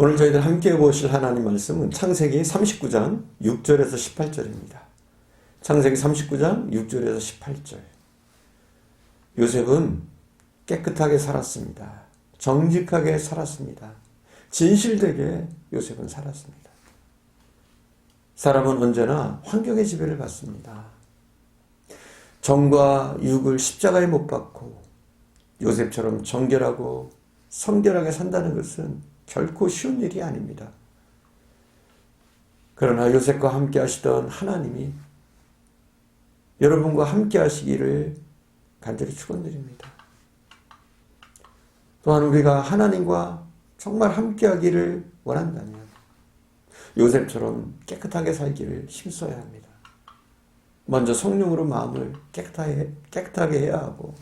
오늘 저희들 함께 보실 하나님 말씀은 창세기 39장 6절에서 18절입니다. 창세기 39장 6절에서 18절. 요셉은 깨끗하게 살았습니다. 정직하게 살았습니다. 진실되게 요셉은 살았습니다. 사람은 언제나 환경의 지배를 받습니다. 정과 육을 십자가에 못 박고 요셉처럼 정결하고 성결하게 산다는 것은 결코 쉬운 일이 아닙니다. 그러나 요셉과 함께 하시던 하나님이 여러분과 함께 하시기를 간절히 축원드립니다. 또한 우리가 하나님과 정말 함께 하기를 원한다면 요셉처럼 깨끗하게 살기를 힘써야 합니다. 먼저 성령으로 마음을 깨끗하게, 깨끗하게 해야 하고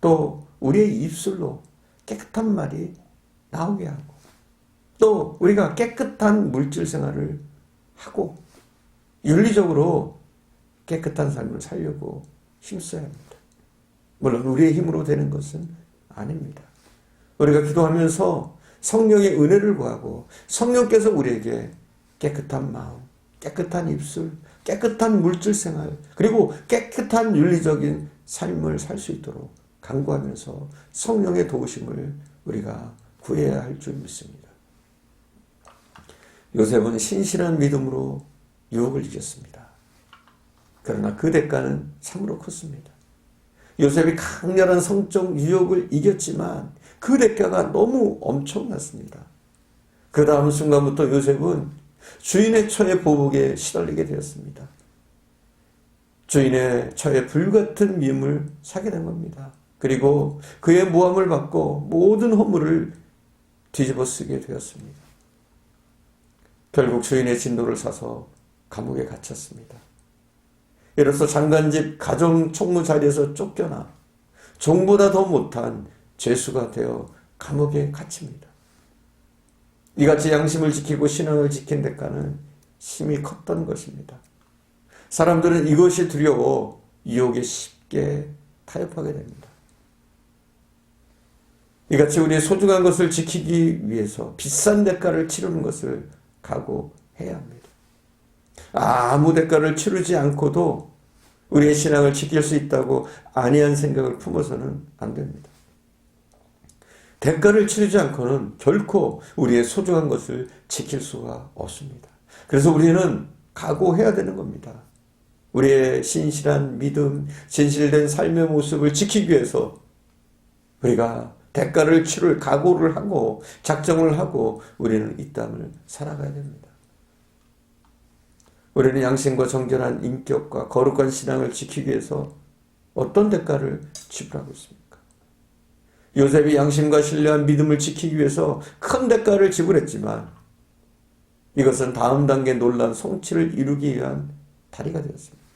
또 우리의 입술로 깨끗한 말이 나오게 하고 또 우리가 깨끗한 물질 생활을 하고 윤리적으로 깨끗한 삶을 살려고 힘써야 합니다. 물론 우리의 힘으로 되는 것은 아닙니다. 우리가 기도하면서 성령의 은혜를 구하고 성령께서 우리에게 깨끗한 마음, 깨끗한 입술, 깨끗한 물질 생활, 그리고 깨끗한 윤리적인 삶을 살 수 있도록 강구하면서 성령의 도우심을 우리가 구해야 할 줄 믿습니다. 요셉은 신실한 믿음으로 유혹을 이겼습니다. 그러나 그 대가는 참으로 컸습니다. 요셉이 강렬한 성적 유혹을 이겼지만 그 대가가 너무 엄청났습니다. 그 다음 순간부터 요셉은 주인의 처의 보복에 시달리게 되었습니다. 주인의 처에 불같은 미움을 사게 된 겁니다. 그리고 그의 모함을 받고 모든 허물을 뒤집어 쓰게 되었습니다. 결국 주인의 진도를 사서 감옥에 갇혔습니다. 이로써 장관집 가정 총무 자리에서 쫓겨나 종보다 더 못한 죄수가 되어 감옥에 갇힙니다. 이같이 양심을 지키고 신앙을 지킨 대가는 심히 컸던 것입니다. 사람들은 이것이 두려워 유혹에 쉽게 타협하게 됩니다. 이같이 우리의 소중한 것을 지키기 위해서 비싼 대가를 치르는 것을 각오해야 합니다. 아무 대가를 치르지 않고도 우리의 신앙을 지킬 수 있다고 안이한 생각을 품어서는 안 됩니다. 대가를 치르지 않고는 결코 우리의 소중한 것을 지킬 수가 없습니다. 그래서 우리는 각오해야 되는 겁니다. 우리의 신실한 믿음, 진실된 삶의 모습을 지키기 위해서 우리가 대가를 치를 각오를 하고 작정을 하고 우리는 이 땅을 살아가야 됩니다. 우리는 양심과 정결한 인격과 거룩한 신앙을 지키기 위해서 어떤 대가를 지불하고 있습니까? 요셉이 양심과 신뢰한 믿음을 지키기 위해서 큰 대가를 지불했지만 이것은 다음 단계 논란 성취를 이루기 위한 다리가 되었습니다.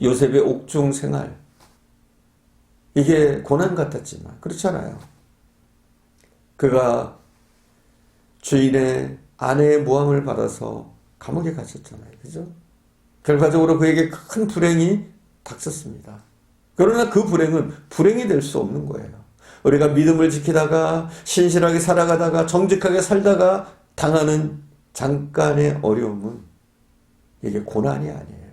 요셉의 옥중 생활 이게 고난 같았지만 그렇잖아요. 그가 주인의 아내의 모함을 받아서 감옥에 갇혔잖아요. 그죠? 결과적으로 그에게 큰 불행이 닥쳤습니다. 그러나 그 불행은 불행이 될 수 없는 거예요. 우리가 믿음을 지키다가 신실하게 살아가다가 정직하게 살다가 당하는 잠깐의 어려움은 이게 고난이 아니에요.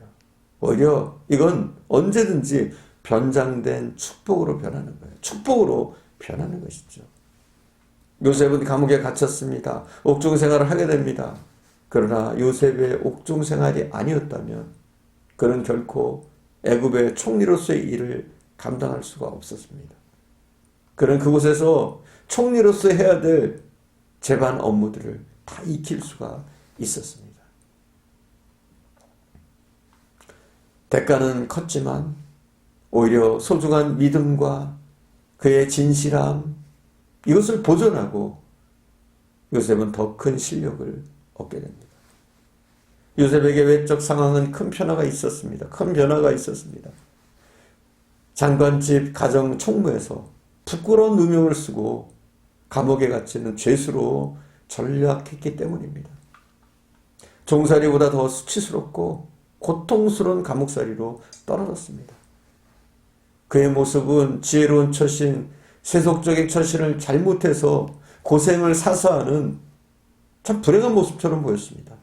오히려 이건 언제든지 변장된 축복으로 변하는 거예요. 축복으로 변하는 것이죠. 요셉은 감옥에 갇혔습니다. 옥중 생활을 하게 됩니다. 그러나 요셉의 옥중 생활이 아니었다면 그는 결코 애굽의 총리로서의 일을 감당할 수가 없었습니다. 그는 그곳에서 총리로서 해야 될 재반 업무들을 다 익힐 수가 있었습니다. 대가는 컸지만 오히려 소중한 믿음과 그의 진실함 이것을 보존하고 요셉은 더 큰 실력을 얻게 됩니다. 요셉에게 외적 상황은 큰 변화가 있었습니다. 큰 변화가 있었습니다. 장관집 가정 총무에서 부끄러운 누명을 쓰고 감옥에 갇히는 죄수로 전락했기 때문입니다. 종살이보다 더 수치스럽고 고통스러운 감옥살이로 떨어졌습니다. 그의 모습은 지혜로운 처신, 세속적인 처신을 잘못해서 고생을 사서하는 참 불행한 모습처럼 보였습니다.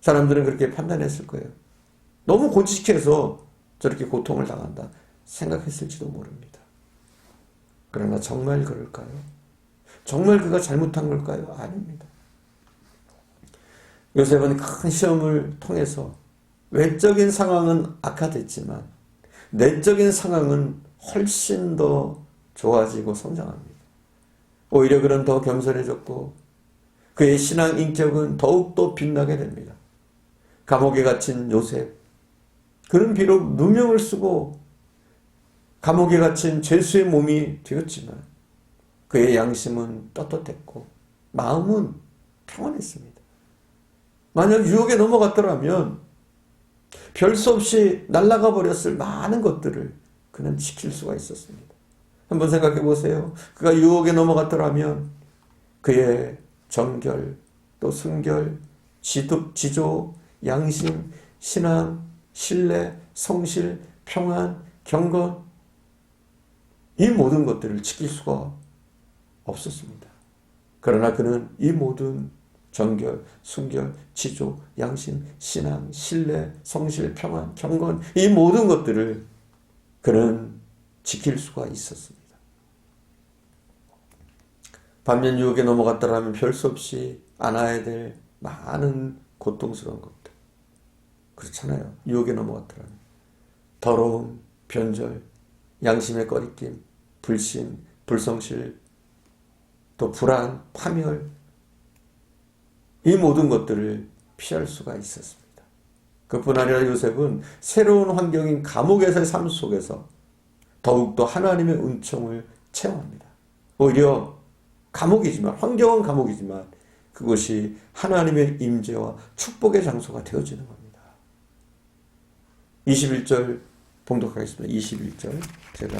사람들은 그렇게 판단했을 거예요. 너무 고집해서 저렇게 고통을 당한다 생각했을지도 모릅니다. 그러나 정말 그럴까요? 정말 그가 잘못한 걸까요? 아닙니다. 요셉은 큰 시험을 통해서 외적인 상황은 악화됐지만 내적인 상황은 훨씬 더 좋아지고 성장합니다. 오히려 그는 더 겸손해졌고 그의 신앙 인격은 더욱더 빛나게 됩니다. 감옥에 갇힌 요셉. 그는 비록 누명을 쓰고 감옥에 갇힌 죄수의 몸이 되었지만 그의 양심은 떳떳했고 마음은 평안했습니다. 만약 유혹에 넘어갔더라면 별 수 없이 날아가 버렸을 많은 것들을 그는 지킬 수가 있었습니다. 한번 생각해 보세요. 그가 유혹에 넘어갔더라면 그의 정결, 또 순결, 지도, 지조, 양심, 신앙, 신뢰, 성실, 평안, 경건 이 모든 것들을 지킬 수가 없었습니다. 그러나 그는 이 모든 정결, 순결, 지조, 양심, 신앙, 신뢰, 성실, 평안, 경건 이 모든 것들을 그는 지킬 수가 있었습니다. 반면 유혹에 넘어갔더라면 별 수 없이 안아야 될 많은 고통스러운 것들. 그렇잖아요. 유혹에 넘어갔더라면. 더러움, 변절, 양심의 꺼리낌, 불신, 불성실, 또 불안, 파멸, 이 모든 것들을 피할 수가 있었습니다. 그뿐 아니라 요셉은 새로운 환경인 감옥에서의 삶 속에서 더욱더 하나님의 은총을 체험합니다. 오히려 감옥이지만 환경은 감옥이지만 그것이 하나님의 임재와 축복의 장소가 되어지는 겁니다. 21절 봉독하겠습니다. 21절 제가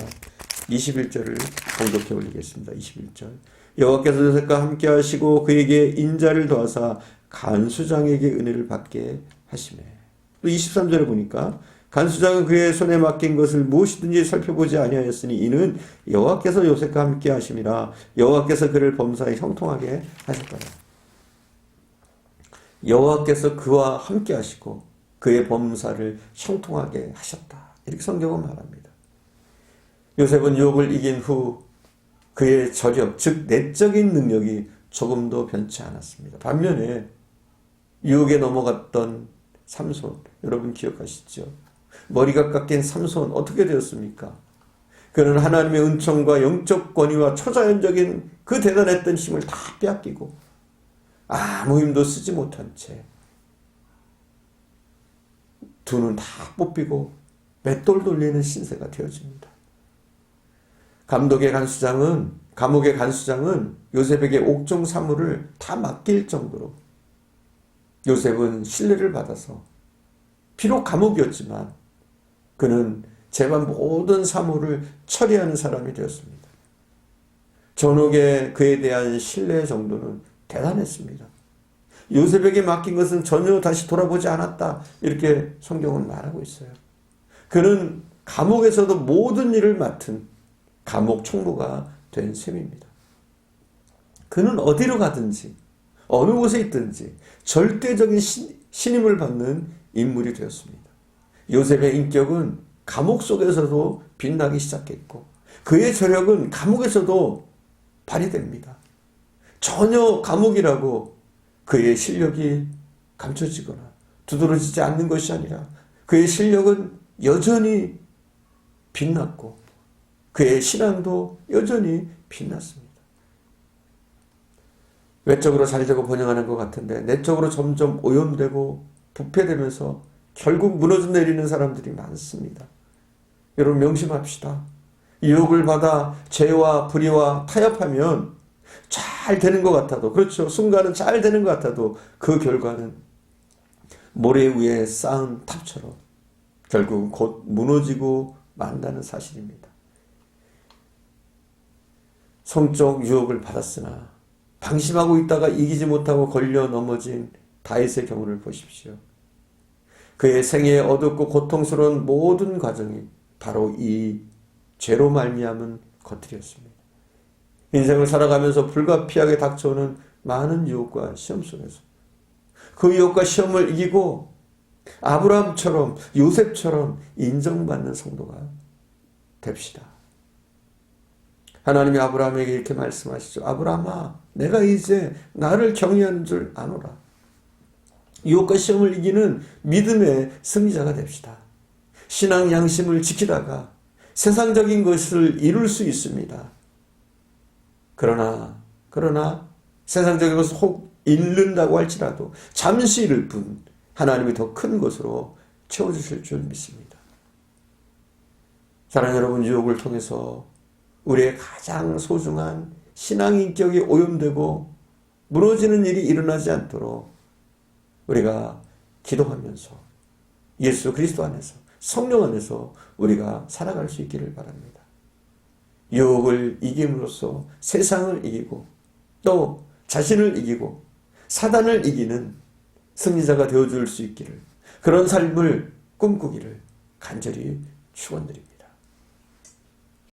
21절을 봉독해 올리겠습니다. 21절 여호와께서 요셉과 함께 하시고 그에게 인자를 더하사 간수장에게 은혜를 받게 하시매. 또 23절에 보니까 간수장은 그의 손에 맡긴 것을 무엇이든지 살펴보지 아니하였으니 이는 여호와께서 요셉과 함께 하심이라 여호와께서 그를 범사에 형통하게 하셨더라. 여호와께서 그와 함께 하시고 그의 범사를 형통하게 하셨다. 이렇게 성경은 말합니다. 요셉은 유혹을 이긴 후 그의 저력, 즉 내적인 능력이 조금도 변치 않았습니다. 반면에 유혹에 넘어갔던 삼손, 여러분 기억하시죠? 머리가 깎인 삼손 어떻게 되었습니까? 그는 하나님의 은총과 영적 권위와 초자연적인 그 대단했던 힘을 다 빼앗기고 아무 힘도 쓰지 못한 채 두 눈 다 뽑히고 맷돌 돌리는 신세가 되어집니다. 감독의 간수장은 감옥의 간수장은 요셉에게 옥종 사물을 다 맡길 정도로 요셉은 신뢰를 받아서 비록 감옥이었지만 그는 재반 모든 사물을 처리하는 사람이 되었습니다. 전옥의 그에 대한 신뢰 정도는 대단했습니다. 요셉에게 맡긴 것은 전혀 다시 돌아보지 않았다. 이렇게 성경은 말하고 있어요. 그는 감옥에서도 모든 일을 맡은 감옥 총무가 된 셈입니다. 그는 어디로 가든지 어느 곳에 있든지 절대적인 신임을 받는 인물이 되었습니다. 요셉의 인격은 감옥 속에서도 빛나기 시작했고 그의 저력은 감옥에서도 발휘됩니다. 전혀 감옥이라고 그의 실력이 감춰지거나 두드러지지 않는 것이 아니라 그의 실력은 여전히 빛났고 그의 신앙도 여전히 빛났습니다. 외적으로 잘되고 번영하는 것 같은데 내적으로 점점 오염되고 부패되면서 결국 무너져 내리는 사람들이 많습니다. 여러분 명심합시다. 유혹을 받아 죄와 불의와 타협하면 잘 되는 것 같아도 그렇죠. 순간은 잘 되는 것 같아도 그 결과는 모래 위에 쌓은 탑처럼 결국 곧 무너지고 만다는 사실입니다. 성적 유혹을 받았으나 방심하고 있다가 이기지 못하고 걸려 넘어진 다윗의 경우를 보십시오. 그의 생애에 어둡고 고통스러운 모든 과정이 바로 이 죄로 말미암은 것들이었습니다. 인생을 살아가면서 불가피하게 닥쳐오는 많은 유혹과 시험 속에서 그 유혹과 시험을 이기고 아브라함처럼 요셉처럼 인정받는 성도가 됩시다. 하나님이 아브라함에게 이렇게 말씀하시죠. 아브라함아, 내가 이제 나를 경외하는 줄 아노라. 유혹과 시험을 이기는 믿음의 승리자가 됩시다. 신앙 양심을 지키다가 세상적인 것을 이룰 수 있습니다. 그러나, 그러나 세상적인 것을 혹 잃는다고 할지라도 잠시 잃을 뿐 하나님이 더 큰 것으로 채워주실 줄 믿습니다. 사랑 여러분, 유혹을 통해서 우리의 가장 소중한 신앙 인격이 오염되고 무너지는 일이 일어나지 않도록 우리가 기도하면서 예수 그리스도 안에서 성령 안에서 우리가 살아갈 수 있기를 바랍니다. 유혹을 이김으로써 세상을 이기고 또 자신을 이기고 사단을 이기는 승리자가 되어줄 수 있기를 그런 삶을 꿈꾸기를 간절히 축원드립니다.